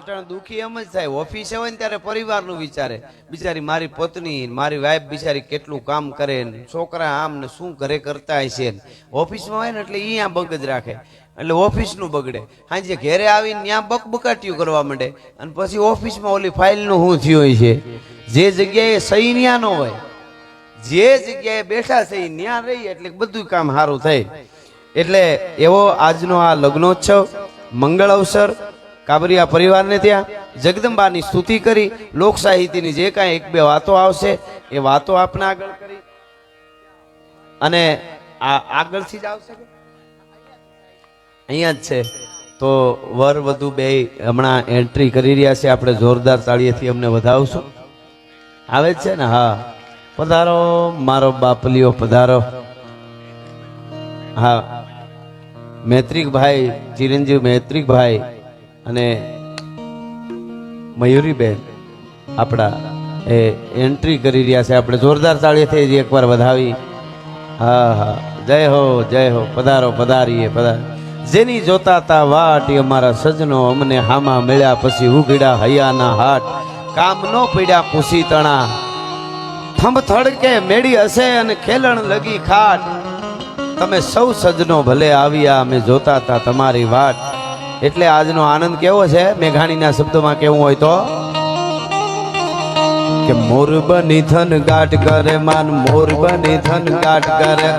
અટાણે દુખી એમ જ થાય. ઓફિસે હોય ને ત્યારે પરિવારનું વિચારે. બિચારી મારી પત્ની, મારી વાઈફ બિચારી કેટલું કામ કરે ને છોકરા આમ ને શું ઘરે કરતા ને. ઓફિસમાં હોય ને એટલે ઈ આ બગજ રાખે. એટલે ઓફિસનું બગડે. સાંજે ઘેરે આવીને ત્યાં બકબકાટીયું કરવા માંડે. અને પછી ઓફિસમાં ઓલી ફાઇલનું શું થયું હોય છે? જે જગ્યાએ સહી ન્યા ન હોય, જે જગ્યાએ બેઠા છે ન્યા રહી એટલે બધું કામ સારું થાય. એટલે એવો આજનો આ લગ્નોત્સવ, મંગળ અવસર કાબરિયા પરિવારને ત્યાં જગદંબાની સ્તુતિ કરી લોક સાહિત્યની જે કાંઈ એક બે વાતો આવશે, એ વાતો આપને આગળ કરી. અને આ આગળથી જ આવશે અહીંયા જ છે. તો વર વધુ બે હમણાં એન્ટ્રી કરી રહ્યા છે. આપણે જોરદાર તાળીએથી અમને વધાવશું. આવે છે ને? હા. પધારો, મારો બાપલીઓ, પધારો. હા. મૈત્રિકભાઈ, ચિરંજીવ મૈત્રિકભાઈ અને મયુરીબેન આપણા એ એન્ટ્રી કરી રહ્યા છે. આપણે જોરદાર તાળીથી જ એકવાર વધાવી. હા હા. જય હો જય હો. પધારો, પધારીએ, પધાર. જેની જોતા તા વાટ અમારા સજનો અમને હામાં મળ્યા પછી ઉઘડ્યા હૈયાના હાટ. કામ નો પીડ્યા પૂસી તણા. થંભ થડકે મેળી હશે અને ખેલણ લગી ખાટ. તમે સૌ સજનો ભલે આવ્યા, અમે જોતા તા તમારી વાટ. એટલે આજનો આનંદ કેવો છે? મેઘાણીના શબ્દોમાં કેવું હોય તો? કે મોર બની થન ગાટ કરે માન, મોર બની થન ગાટ કરે,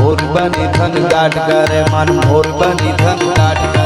મોર બની થન ગાટ કરે માન, મોર બની થન ગાટ કરે.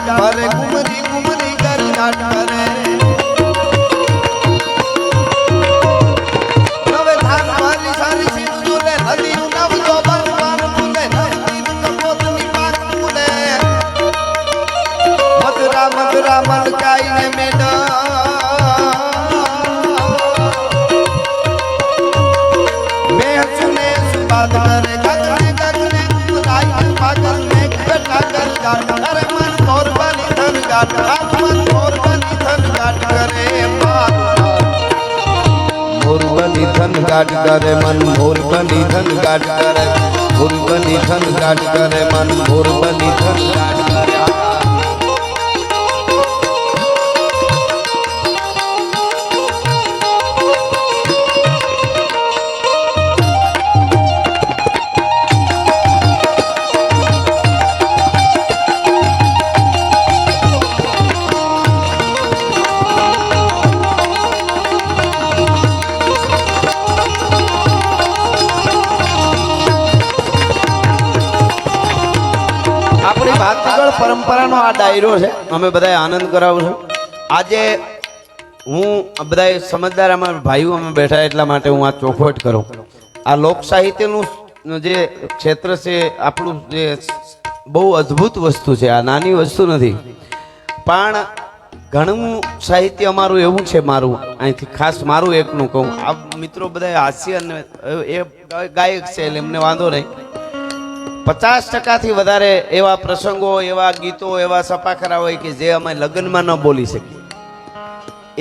ગર ગાટ ભરે ગુમરી ગુમરી ગર ગાટ ભરે હવે ધાન મારી સારી સીધું લે નદી નવ જો બન પાન મુલે નદી કપોતની પાક મુલે મધુરા મધુરા મલકાઈને મેડા મેં સુને સુબાદ કરે, ગગને ગગને ગુલાઈ પાગલ ને ઘટા કર ગાટ ગાટ કરે મોર બની ધન ગાટ કરે મન મોર બની ધન ગાટ કરે મોર બની ધન ગાટ કરે મન મોર બની ધન ગાટ કરે ભાતીગળ પરંપરાનો આ ડાયરો છે. અમે બધાએ આનંદ કરાવું છું. આજે હું બધાએ સમજદાર અમારા ભાઈઓ અમે બેઠા એટલા માટે હું આ ચોખવટ કરું. આ લોક સાહિત્યનું જે ક્ષેત્ર છે, આપણું જે બહુ અદ્ભુત વસ્તુ છે. આ નાની વસ્તુ નથી. પણ ઘણું સાહિત્ય અમારું એવું છે મારું. અહીંથી ખાસ મારું એકનું કહું. આ મિત્રો બધા હાસ્ય અને એ ગાયક છે એટલે એમને વાંધો નહીં. પચાસ ટકાથી વધારે એવા પ્રસંગો, એવા ગીતો, એવા સપાખરા હોય કે જે અમે લગ્નમાં ન બોલી શકીએ.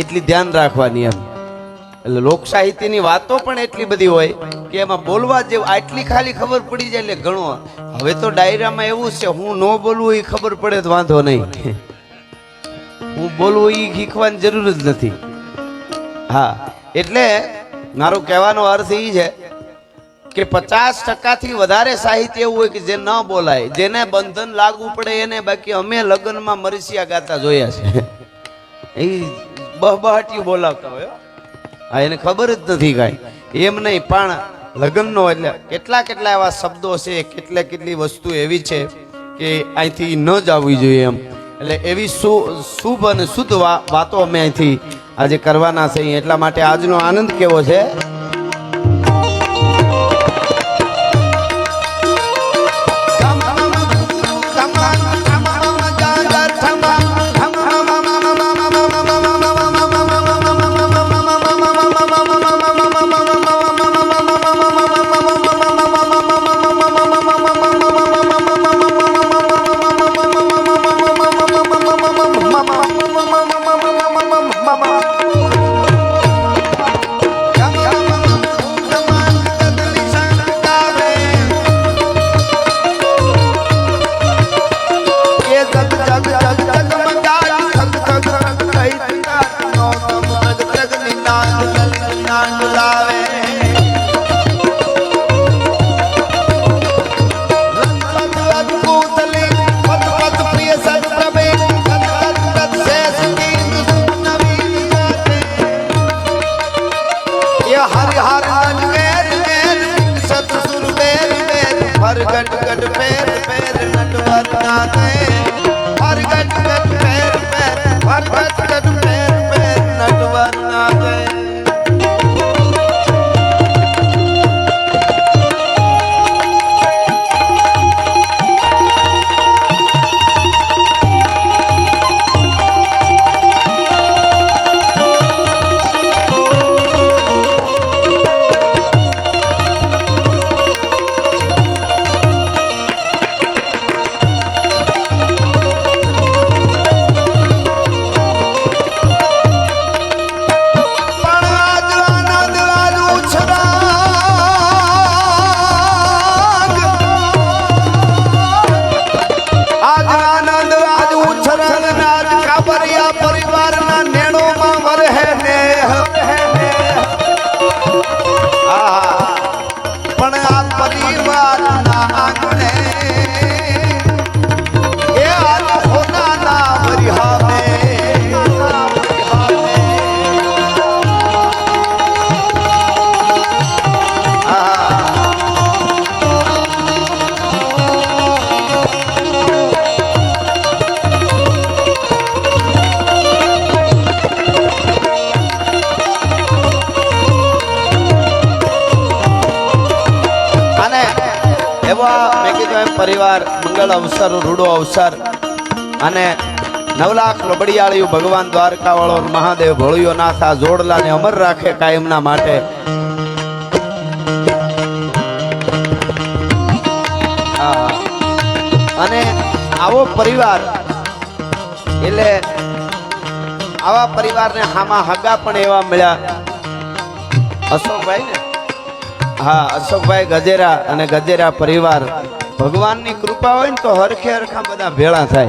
એટલી ધ્યાન રાખવાની એમ. એટલે લોકસાહિત્યની વાતો પણ એટલી બધી હોય કે એમાં બોલવા જેવું આટલી ખાલી ખબર પડી જાય એટલે ઘણો. હવે તો ડાયરામાં એવું છે, હું ન બોલવું એ ખબર પડે તો વાંધો નહીં. હું બોલવું એ શીખવાની જરૂર જ નથી. હા, એટલે મારો કહેવાનો અર્થ એ છે કે પચાસ ટકાથી વધારે સાહિત્ય એવું હોય કે જે ન બોલાય, જેને બંધન લાગુ પડે એને બાકી અમે લગ્નમાં મરસિયા ગાતા જોયા છે. એ બહબહાટીયું બોલાવતા હોય, હા. એને ખબર જ નથી કાંઈ. એમ નહીં, પણ લગ્નનો એટલે કેટલા કેટલા એવા શબ્દો છે, કેટલે કેટલી વસ્તુ એવી છે કે અહીંથી ન જ આવવી જોઈએ એમ. એટલે એવી શુભ અને શુદ્ધ વાતો અમે અહીંથી આજે કરવાના છે. એટલા માટે આજનો આનંદ કેવો છે? ਗਟ ਗਟ ਪੈਰ ਪੈਰ ਨਟਵਾਤਾ ਤੇ। ਹਰ ਗਟ ਗਟ ਪੈਰ ਪੈਰ ਹਰ ਗਟ મંગળ અવસર, રૂડો અવસર અને નવ લાખ લબડિયાળિયું ભગવાન દ્વારકા વાળો મહાદેવ ભોળિયો નાથ આ જોડલાને અમર રાખે કાયમના માટે. અને આવો પરિવાર, એટલે આવા પરિવારને હામાં હગા પણ એવા મળ્યા. અશોકભાઈ ને હા, અશોકભાઈ ગજેરા અને ગજેરા પરિવાર. ભગવાનની કૃપા હોય ને તો હરખે હરખા બધા ભેળા થાય.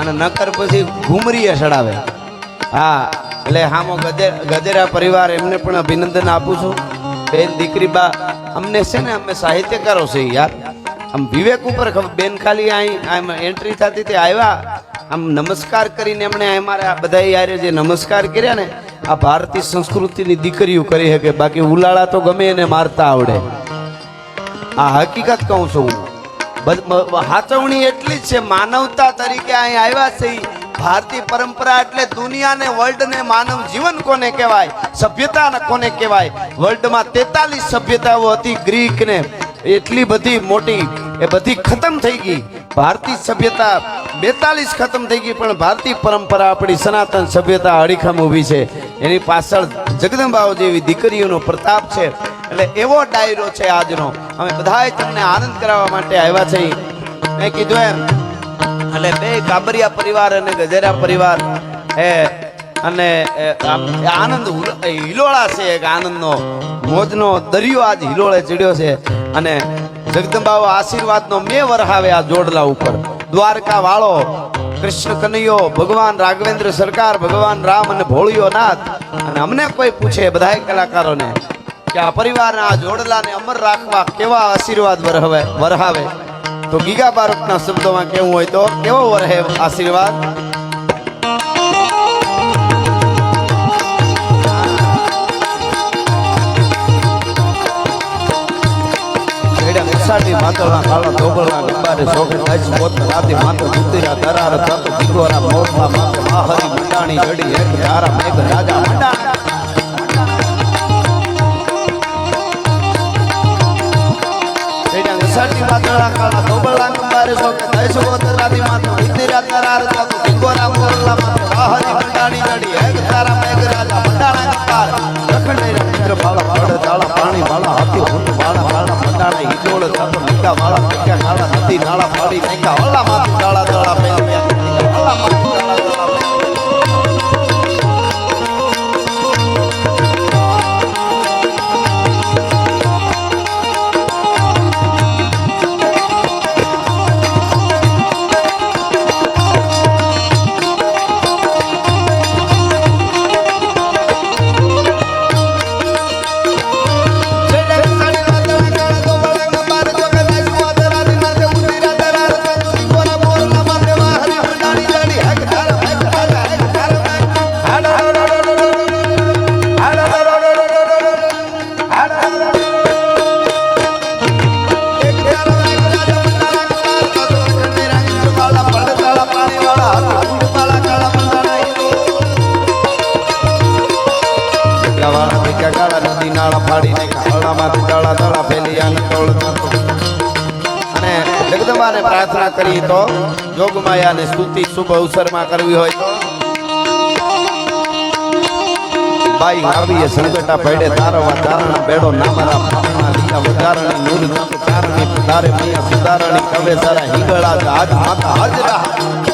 અને નકર પછી ઘુમરીએ ચડાવે. હા, એટલે હામો ગજે ગજેરા પરિવાર એમને પણ અભિનંદન આપું છું. બેન, દીકરી, બા, અમને છે ને, અમે સાહિત્યકારો છે યાર. આમ વિવેક ઉપર બેન ખાલી અહીં આમ એન્ટ્રી થતી તે આવ્યા. આમ નમસ્કાર કરીને એમણે અમારે આ બધા યારે જે નમસ્કાર કર્યા ને, આ ભારતીય સંસ્કૃતિની દીકરીઓ કરી શકે. બાકી ઉલાળા તો ગમે એને મારતા આવડે. આ હકીકત કહું છું હાચવણી એટલી જ છે, માનવતા તરીકે અહીં આવ્યા છે ભારતીય પરંપરા એટલે દુનિયાને વર્લ્ડને માનવ જીવન કોને કહેવાય? સભ્યતા કોને કહેવાય? વર્લ્ડમાં તેતાલીસ સભ્યતાઓ હતી ગ્રીક ને એટલી બધી મોટી, એ બધી ખતમ થઈ ગઈ. ભારતીય સભ્યતા બેતાલીસ ખતમ થઈ ગઈ, પણ ભારતીય પરંપરા આપણી સનાતન સભ્યતા અડીખમ ઊભી છે. એની પાછળ જગદંબાઓ જેવી દીકરીઓનો પ્રતાપ છે. એટલે એવો ડાયરો છે આજનો. અમે બધાએ તમને આનંદ કરાવવા માટે આવ્યા છે મેં કીધું એમ, એટલે બે કાબરિયા પરિવાર અને ગજેરા પરિવાર. એ અને આનંદ હિલોળા છે એક આનંદનો. મોજનો દરિયો આજ હિલોળે ચડ્યો છે. અને જગદંબાઓ આશીર્વાદનો મે વરહાવે આ જોડલા ઉપર. દ્વારકા વાળો, કૃષ્ણ કનૈયો, ભગવાન રાઘવેન્દ્ર સરકાર, ભગવાન રામ અને ભોળિયો નાથ. અને અમને કોઈ પૂછે બધાય કલાકારોને કે આ પરિવારના આ જોડલાને અમર રાખવા કેવા આશીર્વાદ વરહવે વરહાવે? તો ગીગા બારોટના શબ્દોમાં કેવું હોય તો કેવો વરહે આશીર્વાદ? મિસાટી માતળના કાળા ધોબળના મંડાણી રાજા મંડાણી મિસાટી માતળના કાળા ધોબળના ગંબારે શોખે દસ પોત રાતે માથે ઉતર્યા દરાર તત દીગોરા મોરલા કરી તો જોગમાયાને સ્તુતિ શુભ અવસરમાં કરવી હોય તો. બાઈ આવીએ સંકટા પડે તારવા તારણા બેડો નામરા પામણા વધારણી નૂર દંત તારે મિયા સુધારણી કવે સારા હિંગળા આજ માતા હાજરા.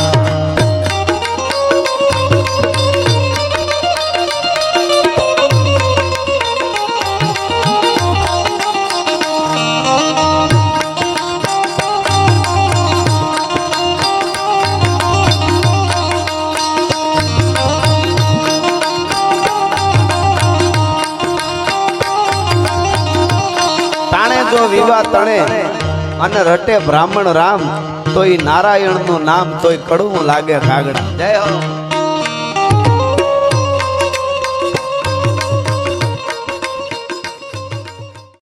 તણે અને રટે બ્રાહ્મણ રામ તો નારાયણનું નામ તોય કડવું લાગે કાગડા. જય હો.